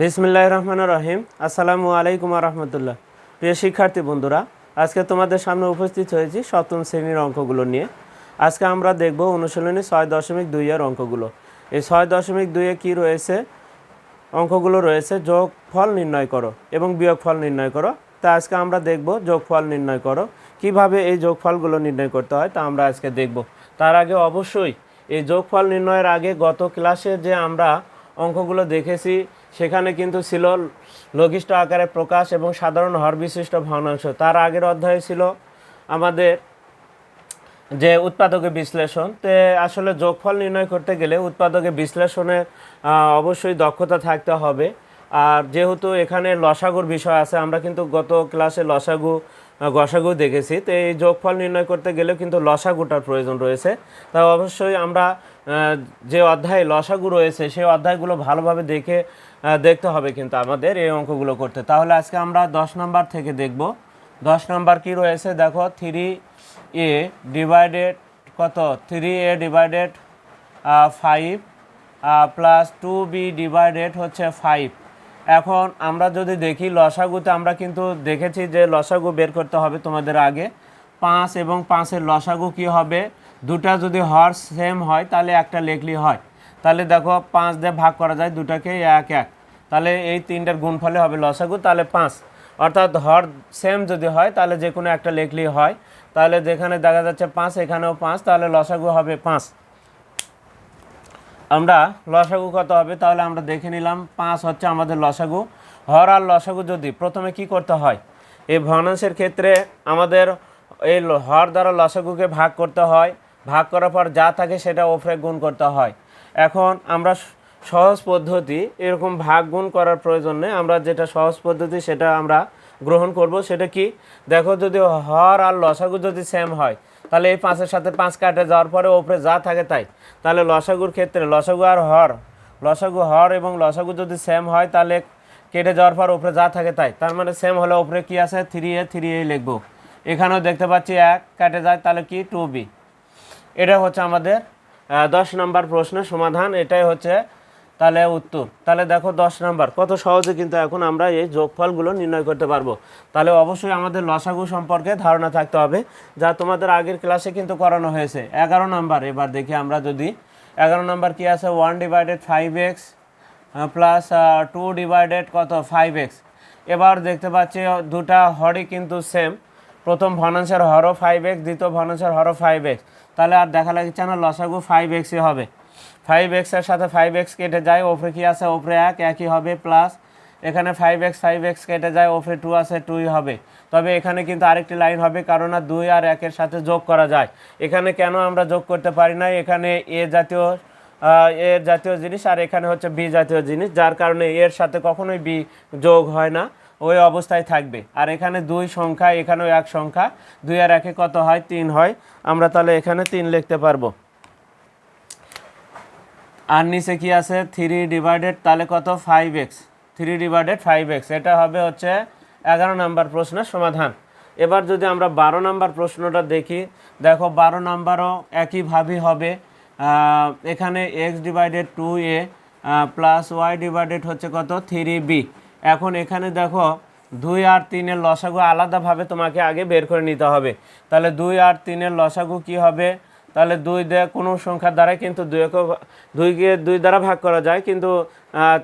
বিসমিল্লাহ রহমান রহিম। আসসালামু আলাইকুম রহমতুল্লাহ। প্রিয় শিক্ষার্থী বন্ধুরা, আজকে তোমাদের সামনে উপস্থিত হয়েছি সপ্তম শ্রেণির অঙ্কগুলো নিয়ে। আজকে আমরা দেখব অনুশীলনী ছয় দশমিক দুইয়ের অঙ্কগুলো। এই ছয় দশমিক দুইয়ে কী রয়েছে? অঙ্কগুলো রয়েছে যোগ ফল নির্ণয় করো এবং বিয়োগ ফল নির্ণয় করো। তা আজকে আমরা দেখব যোগফল নির্ণয় করো। কীভাবে এই যোগফলগুলো নির্ণয় করতে হয় তা আমরা আজকে দেখব। তার আগে অবশ্যই এই যোগফল নির্ণয়ের আগে গত ক্লাসে যে আমরা অঙ্কগুলো দেখেছি। সেখানে কিন্তু ছিল লঘিষ্ঠ আকারে প্রকাশ এবং সাধারণ হর বিশিষ্ট ভগ্নাংশ। তার আগের অধ্যায় ছিল আমাদের যে উৎপাদকের বিশ্লেষণ। তে আসলে যোগফল নির্ণয় করতে গেলে উৎপাদকের বিশ্লেষণে আহ, অবশ্যই দক্ষতা থাকতে হবে। আর যেহেতু এখানে লসাগুর বিষয় আছে আমরা কিন্তু গত ক্লাসে লসাগু গসাগু দেখেছি। তো এই যোগফল নির্ণয় করতে গেলেও কিন্তু লসাগুটার প্রয়োজন রয়েছে। তাই অবশ্যই আমরা যে অধ্যায়ে লসাগু রয়েছে, সেই অধ্যায়গুলো ভালোভাবে দেখে দেখতে হবে কিন্তু আমাদের এই অঙ্কগুলো করতে। তাহলে আজকে আমরা দশ নাম্বার থেকে দেখব। দশ নাম্বার কি রয়েছে? দেখো থ্রি এ ডিভাইডেড কত? Three A divided five plus two B divided হচ্ছে ফাইভ এখন আমরা যদি দেখি লসাগুতে আমরা কিন্তু দেখেছি যে লসাগু বের করতে হবে তোমাদের আগে। পাঁচ এবং পাঁচের লসাগু কি হবে? দুটা যদি হর সেম হয়, তাহলে একটা লেখলি হয়। তাহলে দেখো পাঁচ দিয়ে ভাগ করা যায়, দুটাকে এক এক। তাহলে এই তিনটার গুণফলে হবে লসাগু তাহলে পাঁচ। অর্থাৎ হর সেম যদি হয়, তাহলে যে কোনো একটা লেখলি হয়। তাহলে যেখানে দেখা যাচ্ছে পাঁচ, এখানেও পাঁচ, তাহলে লসাগু হবে পাঁচ। আমরা লসাগু কত হবে? তাহলে আমরা দেখে নিলাম পাঁচ হচ্ছে আমাদের লসাগু হর আর লসাগু যদি প্রথমে কি করতে হয়? এই ভগ্নাংশের ক্ষেত্রে আমাদের এই হর দ্বারা লসাগুকে ভাগ করতে হয়। ভাগ করার পর যা থাকে সেটা ওপরে গুণ করতে হয়। এখন আমরা সহজ পদ্ধতি এরকম ভাগ গুণ করার প্রয়োজন নেই আমরা যেটা সহজ পদ্ধতি সেটা আমরা গ্রহণ করব, সেটা কি? দেখো যদি হর আর লসাগু যদি সেম হয়, তাহলে এই পাঁচের সাথে পাঁচ কাটে যাওয়ার পরে ওপরে যা থাকে তাই। তাহলে লসাগুর ক্ষেত্রে লসাগু আর হর, লসাগু হর এবং লসাগু যদি সেম হয়, তাহলে কেটে যাওয়ার পর ওপরে যা থাকে তাই। তার মানে সেম হলে ওপরে কি আছে? থ্রি এ থ্রি এ লিখব। এখানেও দেখতে পাচ্ছি এক কাটে যায়, তাহলে কি? টু বি এটা হচ্ছে আমাদের দশ নম্বর প্রশ্নের সমাধান, এটাই হচ্ছে তাহলে উত্তর। তাহলে দেখো দশ নম্বর, কত সহজে কিন্তু এখন আমরা এই যোগফলগুলো নির্ণয় করতে পারব। তাহলে অবশ্যই আমাদের লসাগু সম্পর্কে ধারণা থাকতে হবে, যা তোমাদের আগের ক্লাসে কিন্তু করানো হয়েছে। এগারো নম্বর, এবার দেখি আমরা যদি, এগারো নম্বর কি আছে? One divided five X plus two divided কত? ফাইভ এক্স এবার দেখতে পাচ্ছি, দুটা হরই কিন্তু সেম প্রথম ভগ্নাংশের হরও ফাইভ এক্স দ্বিতীয় ভগ্নাংশের হরও ফাইভ এক্স তাহলে আর দেখা লাগছে না, লসাগু ফাইভ এক্সই হবে। ফাইভ এক্সের সাথে ফাইভ এক্স কেটে যায়, ওপরে কি আছে? ওপরে এক, একই হবে প্লাস এখানে ফাইভ এক্স ফাইভ এক্স কেটে যায়, ওপরে টু আছে টুই হবে। তবে এখানে কিন্তু আরেকটি লাইন হবে, কারণ আর দুই আর একের সাথে যোগ করা যায়। এখানে কেন আমরা যোগ করতে পারি না? এখানে এ জাতীয় এ জাতীয় জিনিস আর এখানে হচ্ছে বি জাতীয় জিনিস, যার কারণে এর সাথে কখনোই বি যোগ হয় না। ওই অবস্থায় থাকবে। আর এখানে দুই সংখ্যা, এখানেও এক সংখ্যা। দুই আর একে কত হয়? তিন হয়। আমরা তাহলে এখানে তিন লিখতে পারব। আর নিচে কি আছে? থ্রি ডিভাইডেড তাহলে কত? Five X three divided five X এটা হবে হচ্ছে এগারো নাম্বার প্রশ্নের সমাধান। এবার যদি আমরা বারো নাম্বার প্রশ্নটা দেখি, দেখো বারো নাম্বারও একইভাবেই হবে। এখানে x divided two a plus y divided হচ্ছে কত? থ্রি বি এখন এখানে দেখো দুই আর তিনের লসাগু আলাদাভাবে তোমাকে আগে বের করে নিতে হবে। তাহলে দুই আর তিনের লসাগু কি হবে? তাহলে দুই দিয়ে কোনো সংখ্যার দ্বারা কিন্তু দুইকে দুইকে দুই দ্বারা ভাগ করা যায়, কিন্তু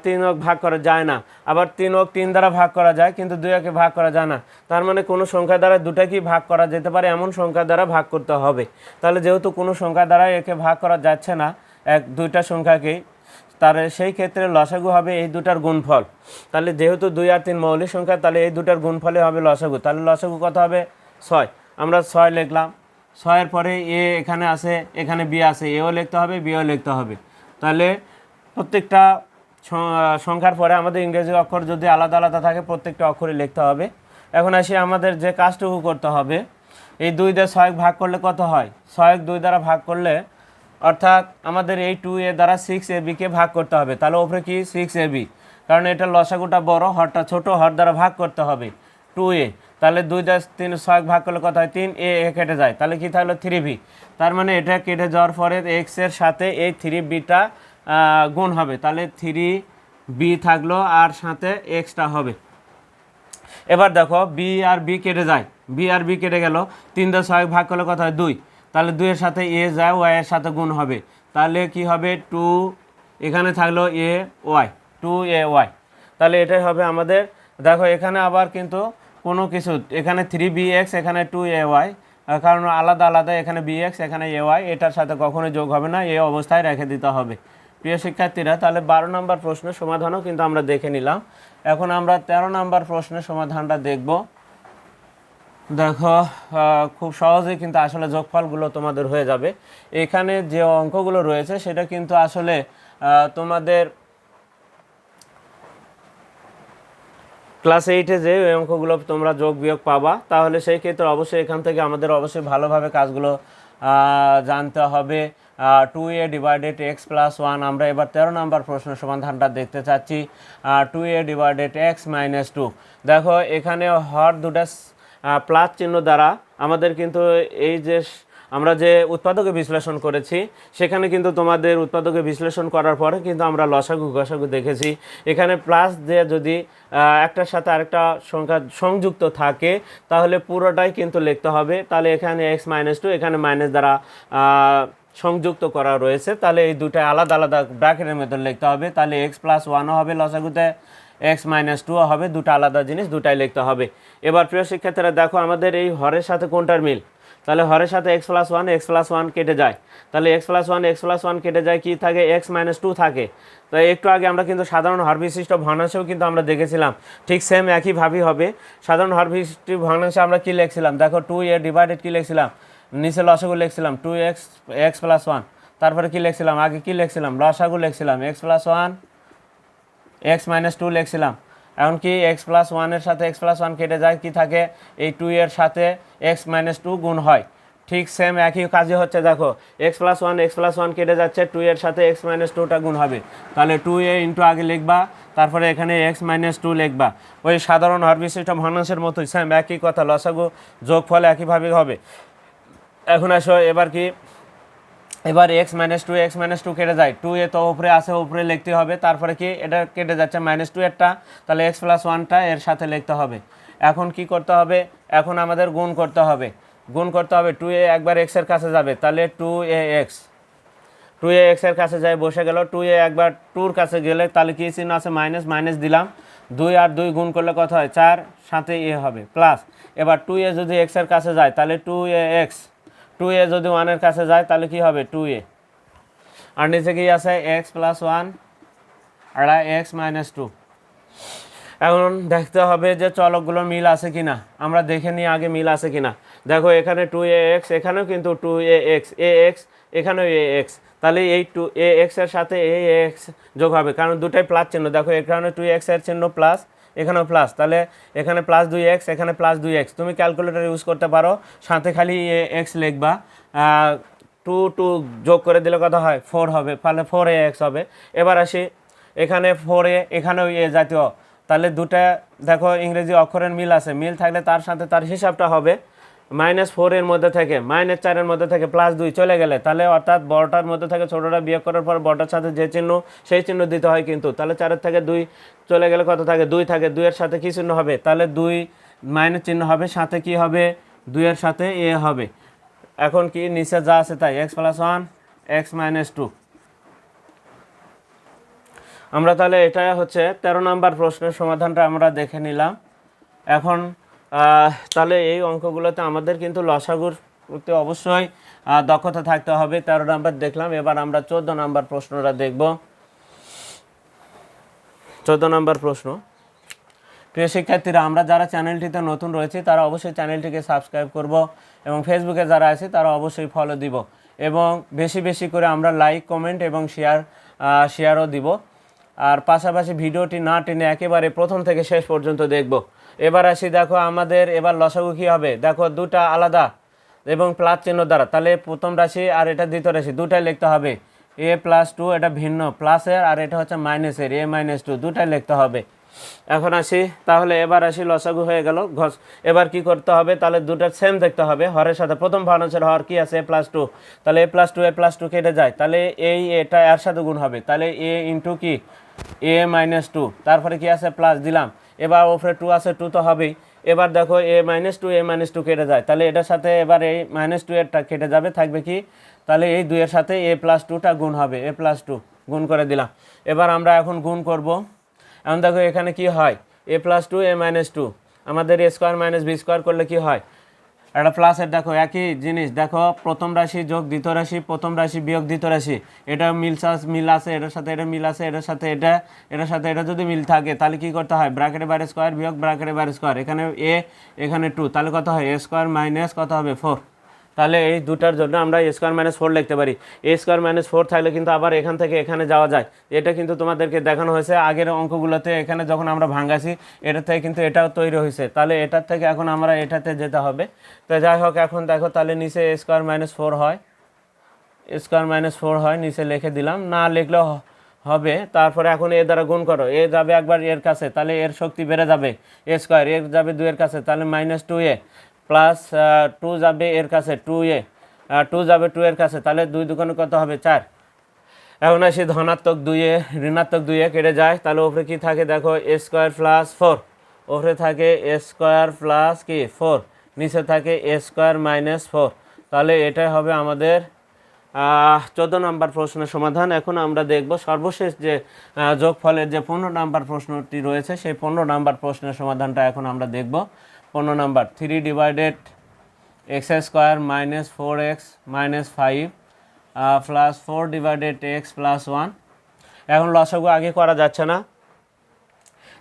তিন ওক ভাগ করা যায় না। আবার তিন ওক তিন দ্বারা ভাগ করা যায়, কিন্তু দুইকে ভাগ করা যায় না। তার মানে কোনো সংখ্যা দ্বারা দুটাকেই ভাগ করা যেতে পারে? এমন সংখ্যা দ্বারা ভাগ করতে হবে। তাহলে যেহেতু কোনো সংখ্যা দ্বারা একে ভাগ করা যাচ্ছে না, এক দুইটা সংখ্যাকেই তার সেই ক্ষেত্রে লসাগু হবে এই দুটার গুণফল। তাহলে যেহেতু দুই আর তিন মৌলিক সংখ্যা, তাহলে এই দুটার গুণফলে হবে লসাগু। তাহলে লসাগু কত হবে? ছয়। আমরা ছয় লিখলাম। ছয়ের পরে এ এখানে আছে, এখানে বি আছে, এও লিখতে হবে, বিও লিখতে হবে। তাহলে প্রত্যেকটা সংখ্যার পরে আমাদের ইংরেজি অক্ষর যদি আলাদা আলাদা থাকে, প্রত্যেকটা অক্ষরে লিখতে হবে। এখন আসি আমাদের যে কাজটুকু করতে হবে। এই দুই দিয়ে ছয় ভাগ করলে কত হয়? ছয় দুই দ্বারা ভাগ করলে অর্থাৎ আমাদের এই টু এ দ্বারা সিক্স এ বিকে ভাগ করতে হবে। তাহলে ওপরে কি? সিক্স এ বি কারণ এটা লসাগুটা বড়, হরটা ছোট, হর দ্বারা ভাগ করতে হবে টু এ তাহলে দুই দশ তিন ছয় ভাগ করলে কত হয়? তিন এ এ কেটে যায়। তাহলে কি থাকল? থ্রি ভি তার মানে এটা কেটে যাওয়ার পরে এক্সের সাথে এই থ্রি বিটা গুণ হবে। তাহলে থ্রি বি থাকল আর সাথে এক্সটা হবে। এবার দেখো বি আর বি কেটে যায়। বি আর বি কেটে গেল। তিন দশ ছয় ভাগ করলে কত হয়? দুই। তাহলে দুইয়ের সাথে এ যায় ওয়াই এর সাথে গুণ হবে। তাহলে কি হবে? টু, এখানে থাকল a, y. Two, a, y. তাহলে এটাই হবে আমাদের। দেখো, এখানে আবার কিন্তু কোনো কিছু, এখানে থ্রি বি এক্স এখানে টু এ ওয়াই কারণ আলাদা আলাদা, এখানে বি এক্স এখানে এ ওয়াই এটার সাথে কখনোই যোগ হবে না, এ অবস্থায় রেখে দিতে হবে। প্রিয় শিক্ষার্থীরা, তাহলে বারো নম্বর প্রশ্নের সমাধানও কিন্তু আমরা দেখে নিলাম। এখন আমরা তেরো নম্বর প্রশ্নের সমাধানটা দেখব। দেখো খুব সহজেই কিন্তু আসলে যোগফলগুলো তোমাদের হয়ে যাবে। এখানে যে অঙ্কগুলো রয়েছে, সেটা কিন্তু আসলে তোমাদের ক্লাস এইটে যে ওই অঙ্কগুলো তোমরা যোগ বিয়োগ পাবা, তাহলে সেই ক্ষেত্রে অবশ্যই এখান থেকে আমাদের অবশ্যই ভালোভাবে কাজগুলো জানতে হবে। Two a divided x plus one আমরা এবার তেরো নম্বর প্রশ্ন সমাধানটা দেখতে চাচ্ছি। Two a divided x minus two দেখো, এখানে হর দুটা প্লাস চিহ্ন দ্বারা আমাদের কিন্তু এই যে আমরা যে উৎপাদকে বিশ্লেষণ করেছি, সেখানে কিন্তু তোমাদের উৎপাদকে বিশ্লেষণ করার পরে কিন্তু আমরা লসাগু, গসাগু দেখেছি। এখানে প্লাস দিয়ে যদি একটার সাথে আরেকটা সংখ্যা সংযুক্ত থাকে, তাহলে পুরোটাই কিন্তু লিখতে হবে। তাহলে এখানে এক্স মাইনাস টু এখানে মাইনাস দ্বারা সংযুক্ত করা রয়েছে। তাহলে এই দুটাই আলাদা আলাদা ব্র্যাকেটের মধ্যে লিখতে হবে। তাহলে এক্স প্লাস ওয়ানও হবে লসাগুতে। এক্স মাইনাস টু হবে, দুটো আলাদা জিনিস, দুটাই লিখতে হবে। এবার প্রিয় শিক্ষার্থীরা, দেখো আমাদের এই হরের সাথে কোনটার মিল? তাহলে হরের সাথে x plus one x plus one কেটে যায়। তাহলে x plus one x plus one কেটে যায় কি থাকে? এক্স মাইনাস টু থাকে। তো একটু আগে আমরা কিন্তু সাধারণ হর বিশিষ্ট ভগ্নাংশেও কিন্তু আমরা দেখেছিলাম। ঠিক সেম একইভাবেই হবে। সাধারণ হর বিশিষ্ট ভগ্নাংশে আমরা কী লিখছিলাম? দেখো টু এ ডিভাইডেড কী লিখছিলাম? নিচে লসাগু লিখছিলাম। Two x x plus one তারপরে কী লিখছিলাম? আগে কী লিখছিলাম? লসাগু লিখছিলাম। X plus one x minus two লিখছিলাম। এখন কি এক্স প্লাস ওয়ানের সাথে এক্স প্লাস ওয়ান কেটে যায়, কি থাকে? এই টু এর সাথে এক্স মাইনাস টু গুণ হয়। ঠিক সেম একই কাজই হচ্ছে, দেখো। X plus one x plus one কেটে যাচ্ছে টু এর সাথে এক্স মাইনাস টুটা গুণ হবে। তাহলে টু এ ইন্টু আগে লিখবা, তারপরে এখানে এক্স মাইনাস টু লিখবা। ওই সাধারণ হর বিশিষ্ট মতোই সেম একই কথা, লসাগু যোগফল একইভাবে হবে। এখন আসো, এবার কি? এবার x minus two x minus two কেটে যায়। টু এ তো উপরে আসে উপরে লিখতে হবে। তারপরে কি? এটা কেটে যাচ্ছে মাইনাস টু এরটা তাহলে এক্স প্লাস ওয়ানটা এর সাথে লিখতে হবে। এখন কি করতে হবে? এখন আমাদের গুণ করতে হবে। গুণ করতে হবে। টু এ একবার এক্সের কাছে যাবে। তাহলে two a x two a এক্সের কাছে যাই, বসে গেল। টু এ একবার টুর কাছে গেলে তাহলে কি চিহ্ন আছে? মাইনাস মাইনাস দিলাম। দুই আর দুই গুণ করলে কত হয়? চার। সাথে এ হবে। প্লাস এবার টু এ যদি এক্সের কাছে যায়, তাহলে two a x two a যদি ওয়ানের কাছে যায়, তাহলে কি হবে? টু এ আর নিচে কি আছে? এক্স প্লাস ওয়ান আর এক্স মাইনাস টু এখন দেখতে হবে যে চলকগুলোর মিল আছে কিনা। আমরা দেখে নিই আগে মিল আছে কিনা। দেখো, এখানে টু এ এক্স এখানেও কিন্তু two a x a x এখানেও এ এক্স তাহলে এই টু এ এক্সের সাথে এ এক্স যোগ হবে। কারণ দুটাই প্লাস চিহ্ন। দেখো, এখানে টু এক্সের চিহ্ন প্লাস এখানেও প্লাস তাহলে এখানে প্লাস দুই এক্স এখানে প্লাস দুই এক্স তুমি ক্যালকুলেটার ইউজ করতে পারো, সাথে খালি এক্স লিখবা। টু টু যোগ করে দিলে কথা হয়? ফোর হবে। তাহলে ফোর এ এক্স হবে। এবার আসি, এখানে ফোর এ, এখানেও এ জাতীয়। তাহলে দুটা, দেখো ইংরেজি অক্ষরের মিল আছে। মিল থাকলে তার সাথে তার হিসাবটা হবে। মাইনাস ফোরের মধ্যে থেকে, মাইনাস চারের মধ্যে থেকে প্লাস দুই চলে গেলে, তাহলে অর্থাৎ বড়টার মধ্যে থেকে ছোটোটা বিয়োগ করার পর বড়টার সাথে যে চিহ্ন, সেই চিহ্ন দিতে হয় কিন্তু। তাহলে চারের থেকে দুই চলে গেলে কত থাকে? দুই থাকে। দুইয়ের সাথে কী চিহ্ন হবে? তাহলে দুই মাইনাস চিহ্ন হবে, সাথে কি হবে? দুইয়ের সাথে এ হবে। এখন কি নিচে যা আছে তাই x plus one x minus two আমরা তাহলে এটা হচ্ছে তেরো নাম্বার প্রশ্নের সমাধানটা আমরা দেখে নিলাম। এখন তাহলে এই অঙ্কগুলোতে আমাদের কিন্তু লসাগুর প্রতি অবশ্যই দক্ষতা থাকতে হবে। তেরো নাম্বার দেখলাম, এবার আমরা চোদ্দ নাম্বার প্রশ্নটা দেখব। চোদ্দ নাম্বার প্রশ্ন। প্রিয় শিক্ষার্থীরা, আমরা যারা চ্যানেলটিতে নতুন রয়েছে, তারা অবশ্যই চ্যানেলটিকে সাবস্ক্রাইব করব এবং ফেসবুকে যারা আছে, তারা অবশ্যই ফলো দিব। এবং বেশি বেশি করে আমরা লাইক কমেন্ট এবং শেয়ার শেয়ারও দিব। আর পাশাপাশি ভিডিওটি না টেনে একেবারে প্রথম থেকে শেষ পর্যন্ত দেখব। এবার আসি, দেখো আমাদের এবার লসাগু কী হবে? দেখো দুটা আলাদা এবং প্লাস চিহ্ন দ্বারা। তাহলে প্রথম রাশি আর এটা দ্বিতীয় রাশি, দুটাই লিখতে হবে। এ প্লাস টু, এটা ভিন্ন। প্লাসের আর এটা হচ্ছে মাইনাসের এ মাইনাস টু, দুটাই লিখতে হবে। এখন আসি, তাহলে এবার আসি লসাগু হয়ে গেল। ঘস, এবার কি করতে হবে? তাহলে দুটো সেম দেখতে হবে। হরের সাথে প্রথম ভগ্নাংশের হর, কি আছে? এ প্লাস টু তাহলে a plus two a plus two কেটে যায়। তাহলে এই, এটা এর সাথে গুণ হবে। তাহলে এ ইন্টু কি? এ মাইনাস টু তারপরে কি আছে? প্লাস দিলাম। এবার ওপরে টু আছে টু তো হবেই। এবার দেখো a minus two a minus two কেটে যায়। তাহলে এটার সাথে এবার এই মাইনাস টু এরটা কেটে যাবে, থাকবে কি? তাহলে এই দুইয়ের সাথে এ প্লাস টুটা গুণ হবে এ প্লাস টু গুণ করে দিলাম। এবার আমরা এখন গুণ করব। এখন দেখো এখানে কি হয়? A plus two a minus two আমাদের a square minus b square করলে কি হয়? একটা প্লাসের দেখো, একই জিনিস। দেখো, প্রথম রাশি যোগ, দ্বিতীয় রাশি, প্রথম রাশি বিয়োগ, দ্বিতীয় রাশি। এটা মিল মিল আছে, এটার সাথে এটা মিল আছে, এটার সাথে এটা, এটার সাথে এটা যদি মিল থাকে, তাহলে কী করতে হয়? ব্র্যাকেটে বাইরে স্কোয়ার বিয়োগ ব্র্যাকেটে বাইরে স্কোয়ার এখানে এ এখানে টু তাহলে কত হয়? এ স্কোয়ার মাইনাস কত হবে? ফোর তাহলে এই দুটার জন্য আমরা এ স্কোয়ার মাইনাস ফোর লিখতে পারি। এ স্কোয়ার মাইনাস ফোর থাকলে কিন্তু আবার এখান থেকে এখানে যাওয়া যায়। এটা কিন্তু তোমাদেরকে দেখানো হয়েছে। আগের অঙ্কগুলোতে এখানে যখন আমরা ভাঙ্গাছি এটা থেকে কিন্তু এটাও তৈরি হয়েছে। তাহলে এটার থেকে এখন আমরা এটাতে যেতে হবে। তো যাই হোক, এখন দেখো, তাহলে নিচে এ স্কোয়ার মাইনাস ফোর হয়। স্কোয়ার মাইনাস ফোর হয়, নিচে লিখে দিলাম। না লিখলেও হবে। তারপরে এখন এ দ্বারা গুণ করো। এ যাবে একবার এর কাছে। তাহলে এর শক্তি বেড়ে যাবে। এ স্কোয়ার এর যাবে দুইয়ের কাছে। তাহলে minus two a plus two যাবে এর কাছে, টু এ টু যাবে টু এর কাছে, তাহলে দুই দোকানে কত হবে? চার। এখন আসি ধনাত্মক দুইয়ে ঋণাত্মক দুইয়ে কেটে যায়, তাহলে ওপরে কি থাকে? দেখো, এ স্কোয়ার প্লাস ফোর। ওপরে থাকে এ স্কোয়ার প্লাস কি? ফোর। নিচে থাকে এ স্কোয়ার মাইনাস ফোর। তাহলে এটাই হবে আমাদের চোদ্দ নম্বর প্রশ্নের সমাধান। এখন আমরা দেখব সর্বশেষ যে যোগফলের যে পনেরো নাম্বার প্রশ্নটি রয়েছে, সেই পনেরো নাম্বার প্রশ্নের সমাধানটা এখন আমরা দেখব। পনেরো number three divided x square minus four x minus five plus four divided x plus one এখন লসাগু আগে করা যাচ্ছে না।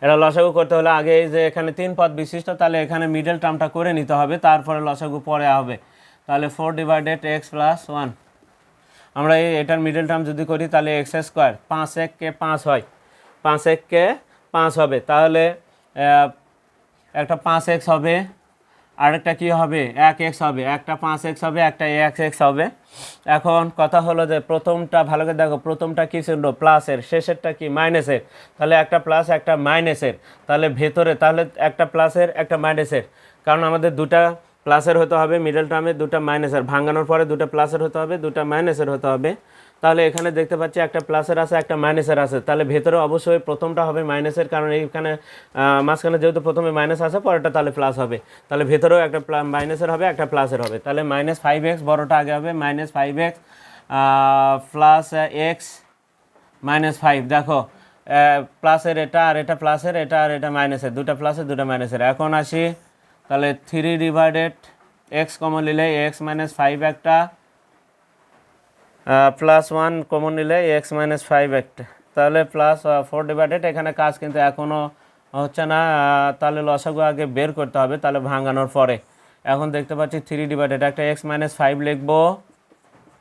এটা লসাগু করতে হলে আগে যে এখানে তিন পদ বিশিষ্ট, তাহলে এখানে মিডল টার্মটা করে নিতে হবে, তারপরে লসাগু পরে হবে। তাহলে four divided x plus one আমরা এই এটার মিডল টার্ম যদি করি, তাহলে এক্স স্কোয়ার পাঁচ এককে পাঁচ হয়। পাঁচ এককে পাঁচ হবে। তাহলে একটা পাঁচ এক্স হবে, আরেকটা কি হবে? এক এক্স হবে, একটা পাঁচ এক্স হবে, একটা এক্স এক্স হবে। এখন কথা হলো যে প্রথমটা, ভালো করে দেখো, প্রথমটা কী ছিল? প্লাসের শেষেরটা কি? মাইনাসের তাহলে একটা প্লাস একটা মাইনাসের তাহলে ভেতরে, তাহলে একটা প্লাসের একটা মাইনাসের কারণ আমাদের দুটা প্লাসের হতে হবে মিডল টার্মে দুটা মাইনাসের ভাঙানোর পরে দুটো প্লাসের হতে হবে, দুটা মাইনাসের হতে হবে। তাহলে এখানে দেখতে পাচ্ছি একটা প্লাসের আছে, একটা মাইনাসের আছে। তাহলে ভেতরে অবশ্যই প্রথমটা হবে মাইনাসের কারণ এইখানে মাঝখানে যেহেতু প্রথমে মাইনাস আছে, পরেরটা তাহলে প্লাস হবে। তাহলে ভেতরেও একটা মাইনাসের হবে, একটা প্লাসের হবে। তাহলে মাইনাস ফাইভ এক্স বড়োটা আগে হবে minus five x plus x minus five দেখো প্লাসের এটা আর এটা প্লাসের এটা আর এটা মাইনাসের দুটা প্লাসের দুটা মাইনাসের এখন আসি, তাহলে থ্রি ডিভাইডেড এক্স কমন নিলে এক্স মাইনাস ফাইভ একটা প্লাস ওয়ান কমন নিলে এক্স মাইনাস ফাইভ একটা। তাহলে প্লাস ফোর ডিভাইডেড এখানে কাজ কিন্তু এখনও হচ্ছে না তাহলে লসাগু আগে বের করতে হবে, তাহলে ভাঙানোর পরে। এখন দেখতে পাচ্ছি থ্রি ডিভাইডেড একটা এক্স মাইনাস ফাইভ লিখব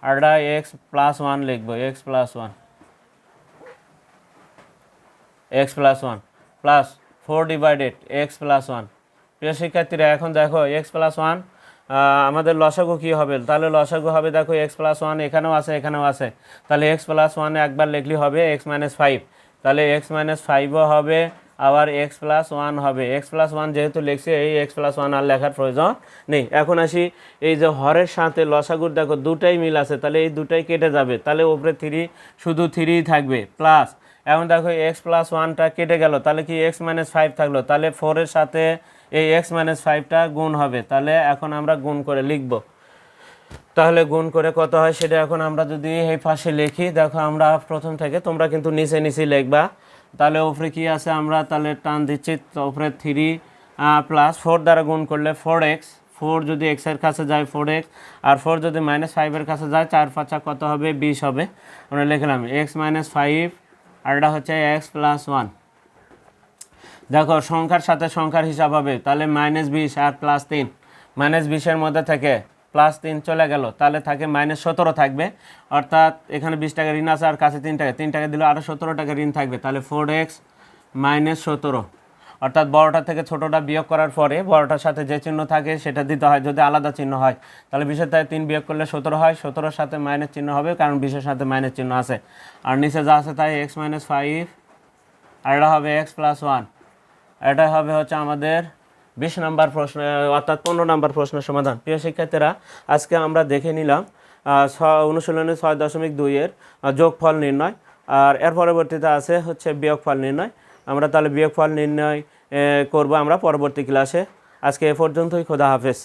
আর একটা এক্স প্লাস ওয়ান লিখব x plus one x plus one plus four divided x plus one প্রিয় শিক্ষার্থীরা, এখন দেখো এক্স প্লাস ওয়ান আমাদের লসাগু কী হবে? তাহলে লসাগু হবে দেখো এক্স প্লাস ওয়ান এখানেও আছে এখানেও আছে। তাহলে এক্স প্লাস ওয়ান একবার লিখলি হবে এক্স মাইনাস ফাইভ তাহলে এক্স মাইনাস ফাইভও হবে, আবার এক্স প্লাস ওয়ান হবে। এক্স প্লাস ওয়ান যেহেতু লিখছে, এই এক্স প্লাস ওয়ান আর লেখার প্রয়োজন নেই। এখন আসি, এই যে হরের সাথে লসাগুর দেখো দুটাই মিল আছে, তাহলে এই দুটাই কেটে যাবে। তাহলে উপরে থ্রি শুধু থ্রি থাকবে। প্লাস এখন দেখো এক্স প্লাস ওয়ানটা কেটে গেল, তাহলে কি এক্স মাইনাস ফাইভ থাকল? তাহলে ফোরের সাথে এই এক্স মাইনাস ফাইভটা গুণ হবে, তাহলে এখন আমরা গুণ করে লিখব। তাহলে গুণ করে কত হয় সেটা এখন আমরা যদি এই পাশে লিখি, দেখো আমরা প্রথম থেকে তোমরা কিন্তু নিচে নিচে লিখবা। তাহলে উপরে কি আছে আমরা তাহলে টান দিচ্ছি, তো উপরে থ্রি প্লাস ফোর দ্বারা গুণ করলে ফোর এক্স ফোর যদি এক্সের কাছে যায় ফোর এক্স আর ফোর যদি মাইনাস ফাইভের কাছে যায়, চার পাঁচা কত হবে? বিশ হবে। আমরা লিখলাম এক্স মাইনাস ফাইভ আর এটা হচ্ছে এক্স প্লাস ওয়ান দেখো, সংখ্যার সাথে সংখ্যার হিসাব হবে। তাহলে মাইনাস বিশ আর প্লাস তিন। মাইনাস বিশের মধ্যে থেকে প্লাস তিন চলে গেল। তাহলে থাকে মাইনাস সতেরো থাকবে। অর্থাৎ এখানে বিশ টাকা ঋণ আছে আর কাছে তিন টাকা। তিন টাকা দিলে আরও সতেরো টাকা ঋণ থাকবে। তাহলে ফোর এক্স মাইনাস সতেরো। অর্থাৎ বড়টা থেকে ছোটটা বিয়োগ করার পরে বড়টার সাথে যে চিহ্ন থাকে সেটা দিতে হয়। যদি আলাদা চিহ্ন হয়, তাহলে বিশের তাই তিন বিয়োগ করলে সতেরো হয়। সতেরোর সাথে মাইনাস চিহ্ন হবে, কারণ বিশের সাথে মাইনাস চিহ্ন আছে। আর নিচে যা আছে তাই এক্স মাইনাস ফাইভ আর এটা হবে এক্স প্লাস ওয়ান এটা হবে হচ্ছে আমাদের বিশ নাম্বার প্রশ্ন, অর্থাৎ পনেরো নাম্বার প্রশ্নের সমাধান। প্রিয় শিক্ষার্থীরা, আজকে আমরা দেখে নিলাম ছ, অনুশীলনে ছয় দশমিক দুইয়ের যোগফল নির্ণয়। আর এর পরবর্তীতে আছে হচ্ছে বিয়োগফল নির্ণয়। আমরা তাহলে বিয়োগফল নির্ণয় করব আমরা পরবর্তী ক্লাসে আজকে এ পর্যন্তই খোদা হাফেজ।